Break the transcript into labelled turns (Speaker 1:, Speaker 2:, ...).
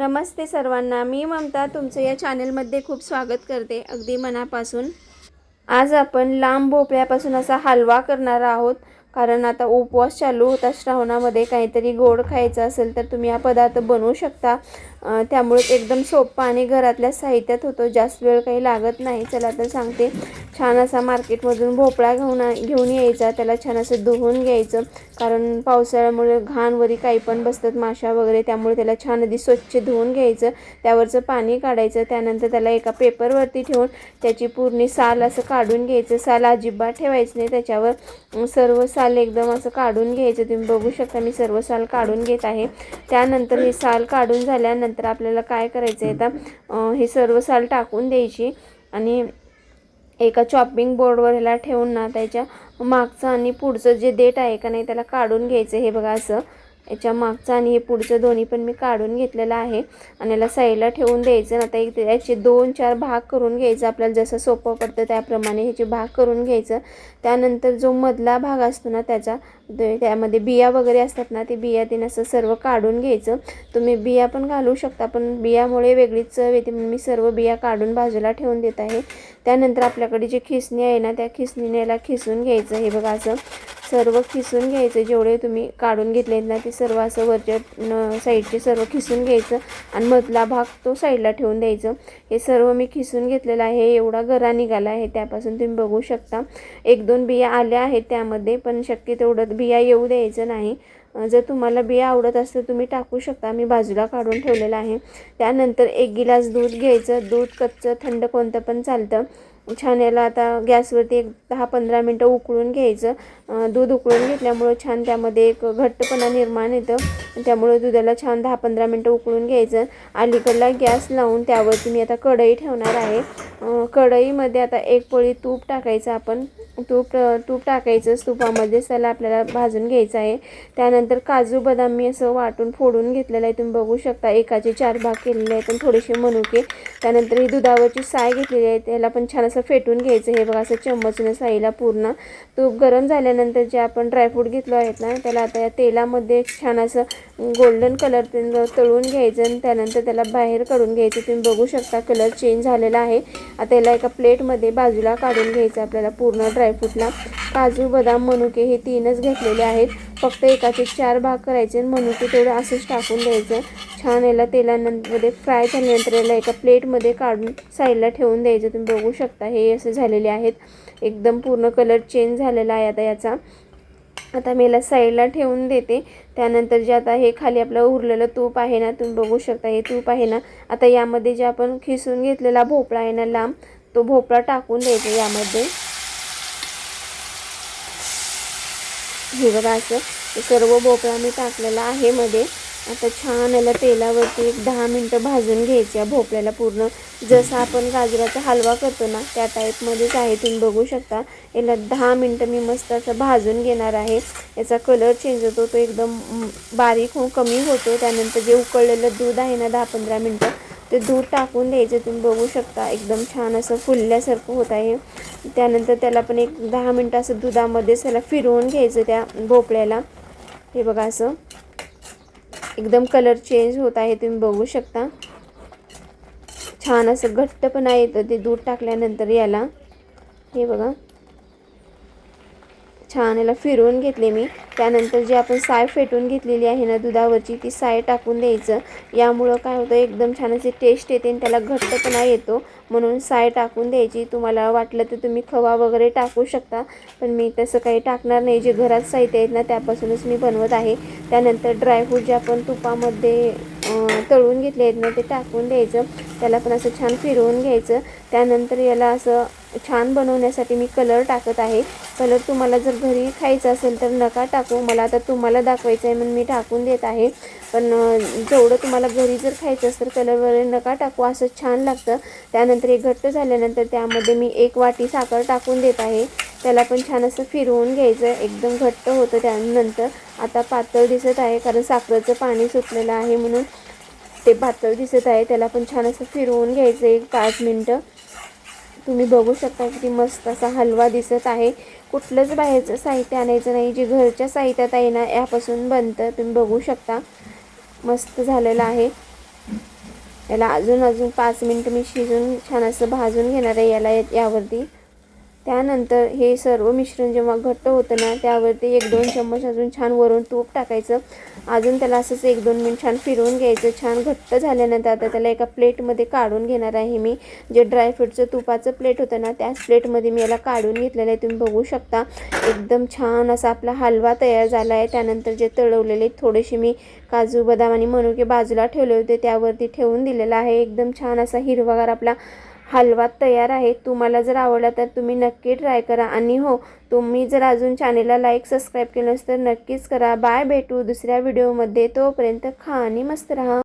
Speaker 1: नमस्ते सर्वांना मी ममता तुमचं या चॅनलमध्ये खूप स्वागत करते अगदी मनापासून. आज आपण लांब भोपळ्यापासून असा हलवा करणार आहोत. कारण आता उपवास चालू होता श्रावणामध्ये काहीतरी गोड खायचं असेल तर तुम्ही हा पदार्थ बनवू शकता. त्यामुळे एकदम सोपा आणि घरातल्या साहित्यात होतो. जास्त वेळ काही लागत नाही. चला तर सांगते. छान असा मार्केटमधून भोपळा घेऊन घेऊन यायचा. त्याला छान असं धुवून घ्यायचं. कारण पावसाळ्यामुळे घाणवरी काही पण बसतात माशा वगैरे. त्यामुळे त्याला छान आधी स्वच्छ धुवून घ्यायचं. त्यावरचं पाणी काढायचं. त्यानंतर त्याला एका पेपरवरती ठेवून त्याची पूर्ण साल असं काढून घ्यायचं. साल अजिबात ठेवायचं नाही. त्याच्यावर सर्व सर्व साल एकदम असं काढून घ्यायचं. तुम्ही बघू शकता मी सर्व साल काढून घेत आहे. त्यानंतर हे साल काढून झाल्यानंतर आपल्याला काय करायचं आहे आता? हे सर्व साल टाकून द्यायची आणि एका चॉपिंग बोर्डवर ह्याला ठेवून ना त्याच्या मागचं आणि पुढचं जे देठ आहे का नाही त्याला काढून घ्यायचं हे बघा असं. याच्या मागचं आणि हे पुढचं दोन्ही पण मी काढून घेतलेलं आहे. आणि याला साईडला ठेवून द्यायचं ना आता एक याचे दोन चार भाग करून घ्यायचं. आपल्याला जसं सोपं पडतं त्याप्रमाणे ह्याचे भाग करून घ्यायचं. त्यानंतर जो मधला भाग असतो ना त्याचा ते- त्यामध्ये बिया वगैरे असतात ना ते बिया तीन असं सर्व काढून घ्यायचं. तुम्ही बिया पण घालू शकता पण बियामुळे वेगळीच चव येते. म्हणून मी सर्व बिया काढून बाजूला ठेवून देत आहे. त्यानंतर आपल्याकडे जी खिसणी आहे ना त्या खिसणीने याला खिसून घ्यायचं. हे बघा असं सर्व खिसून घ्यायचं जेवढे तुम्ही काढून घेतलेत ना ते सर्व असं वरच्या न साईडचे सर्व खिसून घ्यायचं आणि मधला भाग तो साईडला ठेवून द्यायचं. हे सर्व मी खिसून घेतलेलं आहे एवढा गरा निघाला आहे त्यापासून तुम्ही बघू शकता. एक दोन बिया आल्या आहेत त्यामध्ये पण शक्य तेवढं बिया येऊ द्यायचं नाही. जर तुम्हाला बिया आवडत असतं तुम्ही टाकू शकता. मी बाजूला काढून ठेवलेलं आहे. त्यानंतर एक गिलास दूध घ्यायचं. दूध कच्चं थंड कोणतं पण चालतं. छान याला आता गॅसवरती एक दहा पंधरा मिनटं उकळून घ्यायचं. दूध उकळून घेतल्यामुळं छान त्यामध्ये एक घट्टपणा निर्माण येतं. त्यामुळं दुधाला छान दहा पंधरा मिनटं उकळून घ्यायचं. अलीकडला गॅस लावून त्यावरती मी आता कढई ठेवणार आहे. कढईमध्ये आता एक पळी तूप टाकायचं आपण. तूप तूप टाकायचं तुपामध्ये त्याला आपल्याला भाजून घ्यायचं आहे. त्यानंतर काजू बदाम मी असं वाटून फोडून घेतलेलं आहे. तुम्ही बघू शकता एकाचे चार भाग केलेले आहेत पण थोडेसे मनुके. त्यानंतर ही दुधावरची साय घेतलेली आहे. त्याला पण छान असं फेटून घ्यायचं. हे बघा असं चम्मचने साईला पूर्ण तूप गरम झाल्यानंतर जे आपण ड्रायफ्रूट घेतलो आहेत ना त्याला आता या तेलामध्ये छान असं गोल्डन कलर तळून घ्यायचं आणि त्यानंतर त्याला बाहेर काढून घ्यायचं. तुम्ही बघू शकता कलर चेंज झालेला आहे. आता याला एका प्लेटमध्ये बाजूला काढून घ्यायचं आपल्याला पूर्ण ड्रायफ्रूटला काजू बदाम मनुके हे तीनच घेतलेले आहेत. फक्त एकाचे चार भाग करायचे म्हणून मनुके तेवढं असंच टाकून द्यायचं. छान याला तेलामध्ये फ्राय झाल्यानंतर याला एका प्लेटमध्ये काढून साईडला ठेवून द्यायचं. तुम्ही बघू शकता हे असे झालेले आहेत. एकदम पूर्ण कलर चेंज झालेला आहे आता याचा. आता मी याला साईडला ठेवून देते. त्यानंतर जे आता हे खाली आपलं उरलेलं तूप आहे ना तुम्ही बघू शकता हे तूप आहे ना. आता यामध्ये जे आपण खिसून घेतलेला भोपळा आहे ना लांब तो भोपळा टाकून द्यायचा यामध्ये. हे बघा असं सर्व भोपळा मी टाकलेला आहे मध्ये. आता छान याला तेलावरती एक दहा मिनटं भाजून घ्यायच्या भोपळ्याला पूर्ण. जसं आपण गाजराचा हलवा करतो ना त्या टाईपमध्येच आहे. तुम्ही बघू शकता. याला दहा मिनटं मी मस्त असं भाजून घेणार आहे. याचा कलर चेंज होतो तो एकदम बारीक होऊन कमी होतो. त्यानंतर जे उकळलेलं दूध आहे ना दहा पंधरा मिनटं ते दूध टाकून द्यायचं. तुम्ही बघू शकता एकदम छान असं फुलल्यासारखं होत आहे. त्यानंतर त्याला पण एक दहा मिनटं असं दुधामध्येच त्याला फिरवून घ्यायचं त्या भोपळ्याला. हे बघा असं. एकदम कलर चेंज होत आहे तुम्ही बघू शकता. छान असं घट्टपणा येतं ते दूध टाकल्यानंतर याला. हे बघा. छान याला फिरवून घेतले मी. त्यानंतर जी आपण साय फेटून घेतलेली आहे ना दुधावरची ती साय टाकून द्यायचं. यामुळं काय होतं एकदम छान अशी टेस्ट येते आणि त्याला घट्टपणा येतो. म्हणून साय टाकून द्यायची. तुम्हाला वाटलं तर तुम्ही खवा वगैरे टाकू शकता पण मी तसं काही टाकणार नाही. जे घरात साहित्य आहेत ना त्यापासूनच मी बनवत आहे. त्यानंतर ड्रायफ्रूट जे आपण तुपामध्ये तळून घेतले आहेत. ना ते टाकून द्यायचं. त्याला पण असं छान फिरवून घ्यायचं. त्यानंतर याला असं छान बनवण्यासाठी मी कलर टाकत आहे. कलर तुम्हाला जर घरी खायचं असेल तर नका टाकू. मला आता तुम्हाला दाखवायचं आहे म्हणून मी टाकून देत आहे. पण जेवढं तुम्हाला घरी जर खायचं असेल तर कलर वगैरे नका टाकू. असं छान लागतं. त्यानंतर हे घट्ट झाल्यानंतर त्यामध्ये मी एक वाटी साखर टाकून देत आहे. त्याला पण छान असं फिरवून घ्यायचं. एकदम घट्ट होतं त्यानंतर. आता पातळ दिसत आहे कारण साखरेचं पाणी सुटलेलं आहे म्हणून. ते पातळ दिसत आहे. त्याला पण छान असं फिरवून घ्यायचं एक पाच मिनटं. तुम्ही बघू शकता किती मस्त असा हलवा दिसत आहे. कुठलंच बाहेरचं साहित्य आणायचं नाही. जे घरच्या साहित्यात आहे ना यापासून बनतं. तुम्ही बघू शकता. मस्त झालेलं आहे. याला अजून अजून पाच मिनटं मी शिजून छान असं भाजून घेणार आहे याला या- यावरती. त्यानंतर हे सर्व मिश्रण जेव्हा घट्ट होतं ना त्यावरती एक दोन चम्मच अजून छान वरून तूप टाकायचं. अजून त्याला असंच एक दोन मिनिट छान फिरवून घ्यायचं. छान घट्ट झाल्यानंतर आता त्याला एका प्लेटमध्ये काढून घेणार आहे मी. जे ड्रायफ्रूटचं तुपाचं प्लेट होतं ना त्याच प्लेटमध्ये मी याला काढून घेतलेलं आहे. तुम्ही बघू शकता एकदम छान असा आपला हलवा तयार झाला आहे. त्यानंतर जे तळवलेले थोडेसे मी काजू बदाम आणि मनुके बाजूला ठेवले होते त्यावरती ठेवून दिलेला आहे. एकदम छान असा हिरवागार आपला हलवा तयार आहे. तुम्हाला जर आवडला तर तुम्ही नक्की ट्राय करा. आणि हो तुम्ही जर अजून चॅनेलला लाईक सबस्क्राईब केलं तर नक्कीच करा. बाय भेटू दुसऱ्या व्हिडिओमध्ये तोपर्यंत खा आणि मस्त राहा.